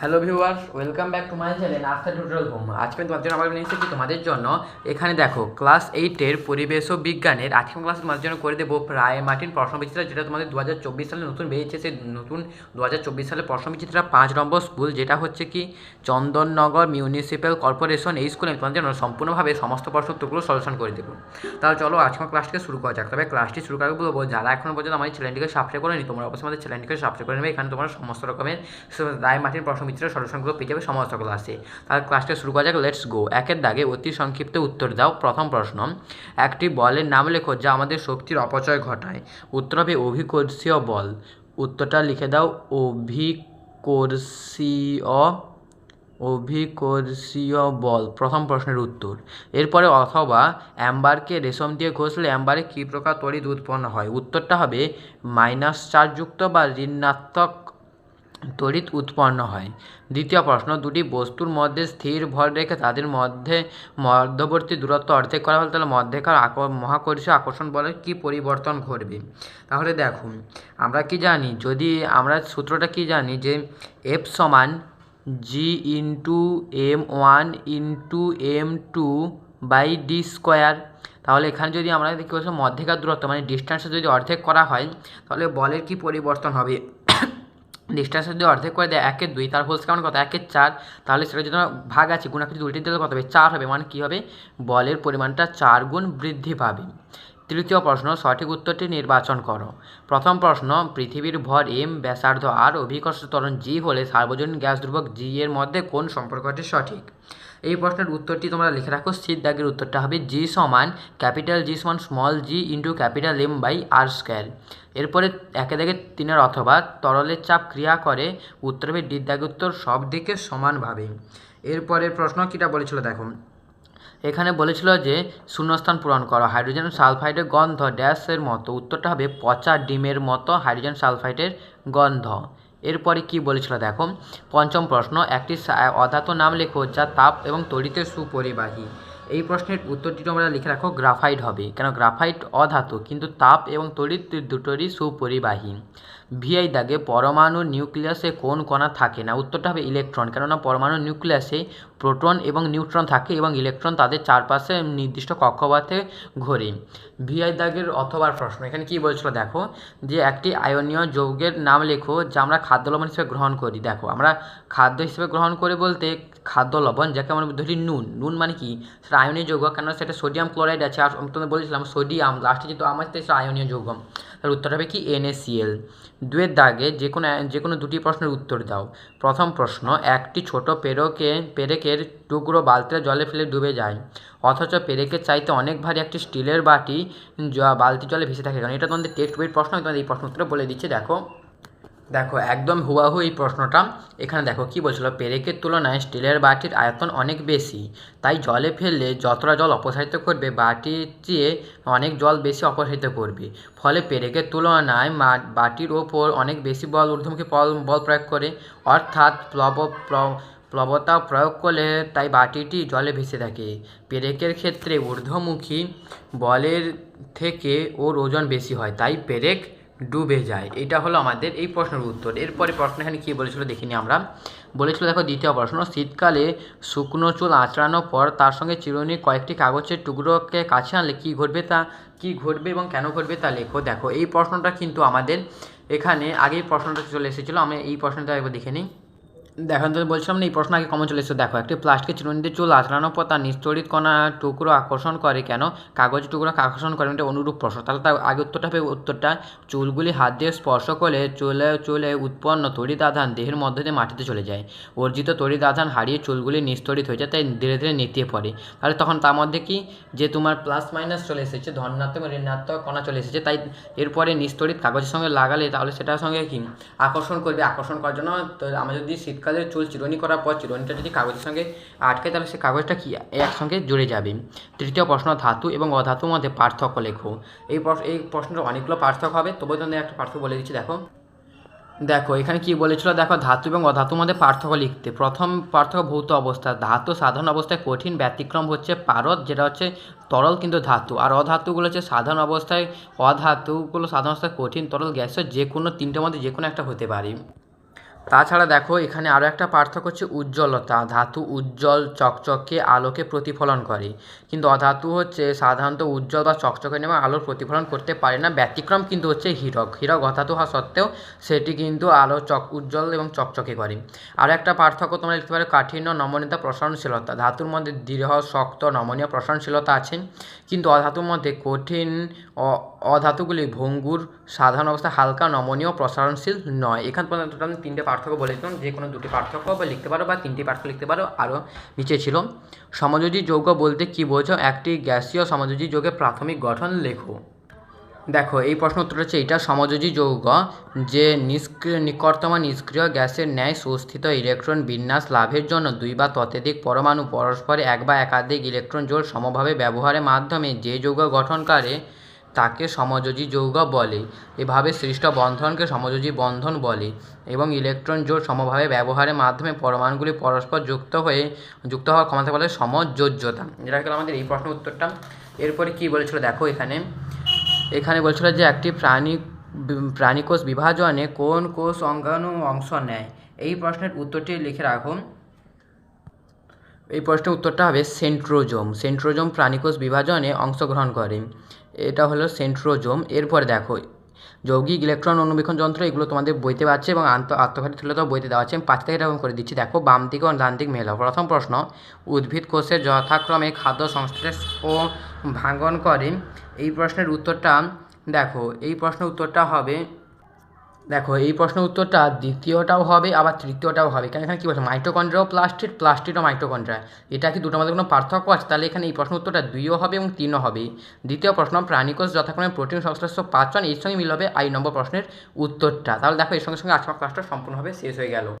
Hello viewers welcome back to my channel Astha total home আজকে আমি তোমাদের জন্য আবার নিয়ে এসেছি তোমাদের জন্য। এখানে দেখো ক্লাস এইটের পরিবেশ ও বিজ্ঞানের আজকের ক্লাস তোমাদের জন্য করে দেবো রায় মার্টিন প্রশ্নবিচিত্রা, যেটা তোমাদের দু হাজার চব্বিশ সালে নতুন বেরিয়েছে। সেই নতুন দু চব্বিশ সালে প্রশ্নবিচিত্রা পাঁচ নম্বর স্কুল, যেটা হচ্ছে কি, চন্দননগর মিউনিসিপ্যাল কর্পোরেশন এই স্কুলে আমি তোমাদের জন্য সম্পূর্ণভাবে সমস্ত প্রশ্ন উত্তরগুলো সলিউশন করে দেবো। তাহলে চলো আজকের ক্লাসটিকে শুরু করা যাক। তবে ক্লাসটি শুরু করার বলব, যারা এখনও পর্যন্ত আমাদের চ্যানেলটিকে সাবস্ক্রাইব করেনি, তোমরা অবশ্যই আমাদের চ্যানেলটিকে সাবস্ক্রাইব করে নেবে। এখানে তোমরা সমস্ত রকমের রায় মার্টিন প্রশ্নবিচিত্রা সলিউশনগুলো পেয়ে যাবে সমস্ত ক্লাসে। তাহলে ক্লাসটা শুরু করা যাক লেটস গো একের দাগে অতি সংক্ষিপ্ত উত্তর দাও। প্রথম প্রশ্ন, একটি বলের নাম লেখো যা আমাদের শক্তির অপচয় ঘটায়। উত্তর হবে অভিকর্ষীয় বল। উত্তরটা লিখে দাও, অভিকর্ষীয় অভিকর্ষীয় বল। প্রথম প্রশ্নের উত্তর। এরপরে অথবা অ্যাম্বারকে রেশম দিয়ে ঘষলে অ্যাম্বারে কী প্রকার তড়িৎ উৎপন্ন হয়? উত্তরটা হবে মাইনাস চার্জযুক্ত বা ঋণাত্মক তড়িৎ উৎপন্ন হয়। দ্বিতীয় প্রশ্ন, দুটি বস্তুর মধ্যে স্থির ভর রেখে তাদের মধ্যে মধ্যবর্তী দূরত্ব অর্ধেক করা হলে তাহলে মধ্যেকার মহাকর্ষীয় আকর্ষণ বলের কী পরিবর্তন ঘটবে? তাহলে দেখুন, আমরা কি জানি, যদি আমরা সূত্রটা কি জানি যে এফ সমান G into M one into M two by D square তাহলে এখানে যদি আমরা দেখি বলছি মধ্যেকার দূরত্ব মানে ডিস্টেন্সটা যদি অর্ধেক করা হয়, তাহলে বলের কি পরিবর্তন হবে? ডিস্টেন্স যদি অর্ধেক করে দেয়, একের দুই, তার হোলস কেমন কত? একের চার, তাহলে সেটা যদি ভাগ আছে গুণাকে যদি উল্টে দিলে কত হবে? চার হবে মানে কী হবে? বলের পরিমাণটা চার গুণ বৃদ্ধি পাবে। তৃতীয় প্রশ্ন, সঠিক উত্তরটি নির্বাচন করো। প্রথম প্রশ্ন, পৃথিবীর ভর এম ব্যাসার্ধ আর অভিকর্ষ ত্বরণ জি হলে সার্বজনীন গ্যাস ধ্রুবক জি এর মধ্যে কোন সম্পর্কটি সঠিক? এই প্রশ্নের উত্তরটি তোমরা লিখে রাখো শীত দাগের উত্তরটা হবে জি সমান ক্যাপিটাল জি সমান small G into capital M by R square. এরপরে একে দাগে তিনের অথবা তরলের চাপ ক্রিয়া করে, উত্তর হবে ডি দাগের উত্তর সব দিকে সমানভাবে। এরপরের প্রশ্ন কীটা বলেছিল দেখো এখানে বলেছিল যে শূন্যস্থান পূরণ করো। হাইড্রোজেন সালফাইডের গন্ধ ড্যাশের মতো। উত্তরটা হবে পচা ডিমের মতো হাইড্রোজেন সালফাইডের গন্ধ। এরপরে কি বলেছিল দেখো? পঞ্চম প্রশ্ন, একটি অধাতু নাম লেখো যা তাপ এবং তড়িতে সুপরিবাহী। এই প্রশ্নের উত্তরটি তোমরা লিখে রাখো, গ্রাফাইট হবে। কেন? গ্রাফাইট অধাতু, কিন্তু তাপ এবং তড়িৎ দুটোরই সুপরিবাহী। ভিআই দাগে, পরমাণু নিউক্লিয়াসে কোন কণা থাকে না? উত্তরটা হবে ইলেকট্রন। কেননা, পরমাণু নিউক্লিয়াসে প্রোটন এবং নিউট্রন থাকে এবং ইলেকট্রন তাদের চারপাশে নির্দিষ্ট কক্ষপথে ঘোরে। ভিআই দাগের অথবা প্রশ্ন, এখানে কি বলছিল দেখো? যে একটি আয়নীয় যৌগের নাম লেখো যা আমরা খাদ্য লবণ হিসেবে গ্রহণ করি। দেখো, আমরা খাদ্য হিসেবে গ্রহণ করি বলতে খাদ্য লবণ, যাকে আমরা ধরি নুন। নুন মানে কি? সেটা আয়নীয় যৌগ কেন সেটা সোডিয়াম ক্লোরাইড আছে। আর তোমাদের বলেছিলাম, সোডিয়াম লাস্টে যেহেতু আমার সেটা আয়নীয় যৌগ। তার উত্তর হবে কি? এনএসিএল দুয়ের দাগে যে কোনো যে কোনো দুটি প্রশ্নের উত্তর দাও। প্রথম প্রশ্ন, একটি ছোট পেরকে, পেরেকের টুকরো বালতিটা জলে ফেলে ডুবে যায়। অথচ পেরেকের চাইতে অনেক ভারী একটি স্টিলের বাটি বালতি জলে ভেসে থাকে। কারণ এটা তোমাদের টেক্সট বইয়ের প্রশ্ন তোমাদের এই প্রশ্ন উত্তর বলে দিচ্ছে, দেখো। দেখো, একদম হুবাহু এই প্রশ্নটা। এখানে দেখো, কি বলছিল? পেরেকের তুলনায় স্টিলের বাটির আয়তন অনেক বেশি, তাই জলে ফেললে যতটা জল অপসারিত করবে, বাটির চেয়ে অনেক জল বেশি অপসারিত করবে। ফলে পেরেকের তুলনায় বাটির ওপর অনেক বেশি বল, ঊর্ধ্বমুখী বল প্রয়োগ করে, অর্থাৎ প্লব, প্ল- প্লবতা প্রয়োগ করলে তাই বাটিটি জলে ভেসে থাকে। পেরেকের ক্ষেত্রে ঊর্ধ্বমুখী বলের থেকে ওর ওজন বেশি হয়, তাই পেরেক ডুবে যায়। এটা হলো আমাদের এই প্রশ্নের উত্তর। এরপরে প্রশ্ন এখানে কী বলেছিল দেখিনি আমরা। বলেছিল, দেখো, দ্বিতীয় প্রশ্ন, শীতকালে শুকনো চুল আঁচড়ানোর পর তার সঙ্গে চিরুনি কয়েকটি কাগজের টুকরোকে কাছে আনলে কী ঘটবে তা, কী ঘটবে এবং কেন ঘটবে তা লেখো। দেখো, এই প্রশ্নটা কিন্তু আমাদের এখানে আগেই প্রশ্নটা চলে এসেছিল। আমি এই প্রশ্নটা একবার দেখে নিই। দেখো তো বলছিলাম না, এই প্রশ্ন আগে কমন চলে এসেছে। দেখো, একটি প্লাস্টিকের চিরুনিতে চুল আঁচড়ানোর পর তার নিস্তরিত কণা টুকরো আকর্ষণ করে কেন? কাগজ টুকরোকে আকর্ষণ করে এটা অনুরূপ প্রশ্ন। তাহলে তার আগে উত্তরটা হবে উত্তরটা চুলগুলি হাত দিয়ে স্পর্শ করলে চুলে চুলে উৎপন্ন তড়িৎ আধান দেহের মধ্য দিয়ে মাটিতে চলে যায়। অর্জিত তড়িৎ আধান হারিয়ে চুলগুলি নিস্তরিত হয়ে যায়, তাই ধীরে ধীরে নেতিয়ে পড়ে। তাহলে তখন তার মধ্যে কি? যে তোমার প্লাস মাইনাস চলে এসেছে, ধনাত্মক ঋণাত্মক কণা চলে এসেছে, তাই এরপরে নিস্তরিত কাগজের সঙ্গে লাগালে তাহলে সেটার সঙ্গে কি? আকর্ষণ করবে। আকর্ষণ করার জন্য আমরা যদি শীতকালের চুল চিরুনি করার পর চিরুনিটা যদি কাগজের সঙ্গে আটকে তাহলে সেই কাগজটা কি একসঙ্গে জুড়ে যাবে? তৃতীয় প্রশ্ন, ধাতু এবং অধাতুর মধ্যে পার্থক্য লেখো। এই এই প্রশ্নের অনেকগুলো পার্থক্য হবে। তবু তোমাদের একটা পার্থক্য বলে দিচ্ছি, দেখো। দেখো, এখানে কি বলেছিল? দেখো, ধাতু এবং অধাতুর মধ্যে পার্থক্য লিখতে। প্রথম পার্থক্য ভৌত অবস্থা। ধাতু সাধারণ অবস্থায় কঠিন, ব্যতিক্রম হচ্ছে পারদ, যেটা হচ্ছে তরল কিন্তু ধাতু। আর অধাতুগুলো হচ্ছে সাধারণ অবস্থায়, অধাতুগুলো সাধারণ অবস্থায় কঠিন, তরল গ্যাসের যে কোনো, তিনটের মধ্যে যে কোনো একটা হতে পারে। তাছাড়া দেখো, এখানে আরও একটা পার্থক্য হচ্ছে উজ্জ্বলতা। ধাতু উজ্জ্বল, চকচকে আলোকে প্রতিফলন করে। কিন্তু অধাতু হচ্ছে সাধারণত উজ্জ্বল বা চকচকে নেমে আলোর প্রতিফলন করতে পারে না। ব্যতিক্রম কিন্তু হচ্ছে হীরক। হীরক অধাতু হওয়া সত্ত্বেও সেটি কিন্তু আলো চক, উজ্জ্বল এবং চকচকে করে। আরও একটা পার্থক্য তোমরা লিখতে পারো, কাঠিন্য, নমনীয়তা, প্রসারণশীলতা। ধাতুর মধ্যে দৃঢ় শক্ত, নমনীয়, প্রসারণশীলতা আছে। কিন্তু অধাতুর মধ্যে কঠিন অধাতুগুলি ভঙ্গুর, সাধারণ অবস্থা হালকা নমনীয়, প্রসারণশীল নয়। এখান পর্যন্ত আমি তিনটে পার্থক্য বলেছিলাম যে কোনো দুটি পার্থক্য বা লিখতে পারো বা তিনটি পার্থক্য লিখতে পারো আরও নিচে ছিল। সমযোজী যৌগ বলতে কী বোঝো? একটি গ্যাসীয় সমযোজী যৌগের প্রাথমিক গঠন লেখো। দেখো, এই প্রশ্ন উত্তর হচ্ছে এটা সমযোজী যৌগ যে নিষ্ক্রিয় নিকটতম নিষ্ক্রিয় গ্যাসের ন্যায় সুস্থিত ইলেকট্রন বিন্যাস লাভের জন্য দুই বা ততোধিক পরমাণু পরস্পরে এক বা একাধিক ইলেকট্রন জোড় সমভাবে ব্যবহারের মাধ্যমে যে যৌগ গঠন করে তাকে সমযোজী যৌগ বলে। এভাবে সৃষ্ট বন্ধনকে সমযোজী বন্ধন বলে এবং ইলেকট্রন জোড় সমভাবে ব্যবহারের মাধ্যমে পরমাণুগুলি পরস্পর যুক্ত হয়ে, যুক্ত হওয়ার ক্ষমতা বলে সমযোজ্যতা। যেটা গেল আমাদের এই প্রশ্ন উত্তরটা। এরপরে কী বলেছিল? দেখো এখানে। এখানে বলছিল যে একটি প্রাণী, প্রাণীকোষ বিভাজনে কোন কোষ অঙ্গাণু অংশ নেয়? এই প্রশ্নের উত্তরটি লিখে রাখুন এই প্রশ্নের উত্তরটা হবে সেন্ট্রোজোম। সেন্ট্রোজোম প্রাণীকোষ বিভাজনে অংশগ্রহণ করে। এটা হলো সেন্ট্রোজোম। এরপর দেখো, যৌগিক ইলেকট্রন অনুবীক্ষণ যন্ত্র, এগুলো তোমাদের বইতে পারছে এবং আন্ত আত্মঘাতী তুলনাও বইতে দেওয়া আছে। আমি পাঁচ থেকে এরকম করে দিচ্ছি। দেখো, বাম দিকে ও ডান দিক মেলা প্রথম প্রশ্ন, উদ্ভিদ কোষের যথাক্রমে খাদ্য সংশ্লেষ ও ভাঙ্গন করে? এই প্রশ্নের উত্তরটা, দেখো, এই প্রশ্নের উত্তরটা হবে দেখো, এই প্রশ্ন উত্তরটা দ্বিতীয়টাও হবে, আবার তৃতীয়টাও হবে। কারণ এখানে কী বলছে? মাইটোকন্ড্রিয়াও প্লাস্টিড প্লাস্টিডও মাইটোকন্ড্রিয়া এটা কি দুটো মধ্যে কোনো পার্থক্য আছে? তাহলে এখানে এই প্রশ্ন উত্তরটা দুইও হবে এবং তিনও হবে। দ্বিতীয় প্রশ্ন, প্রাণীকোষ যথাক্রমে প্রোটিন সংশ্লিষ্ট পাঁচজন এর সঙ্গে মিল হবে আই নম্বর প্রশ্নের উত্তরটা। তাহলে দেখো, এর সঙ্গে সঙ্গে আজকের ক্লাসটা সম্পূর্ণভাবে শেষ হয়ে গেল।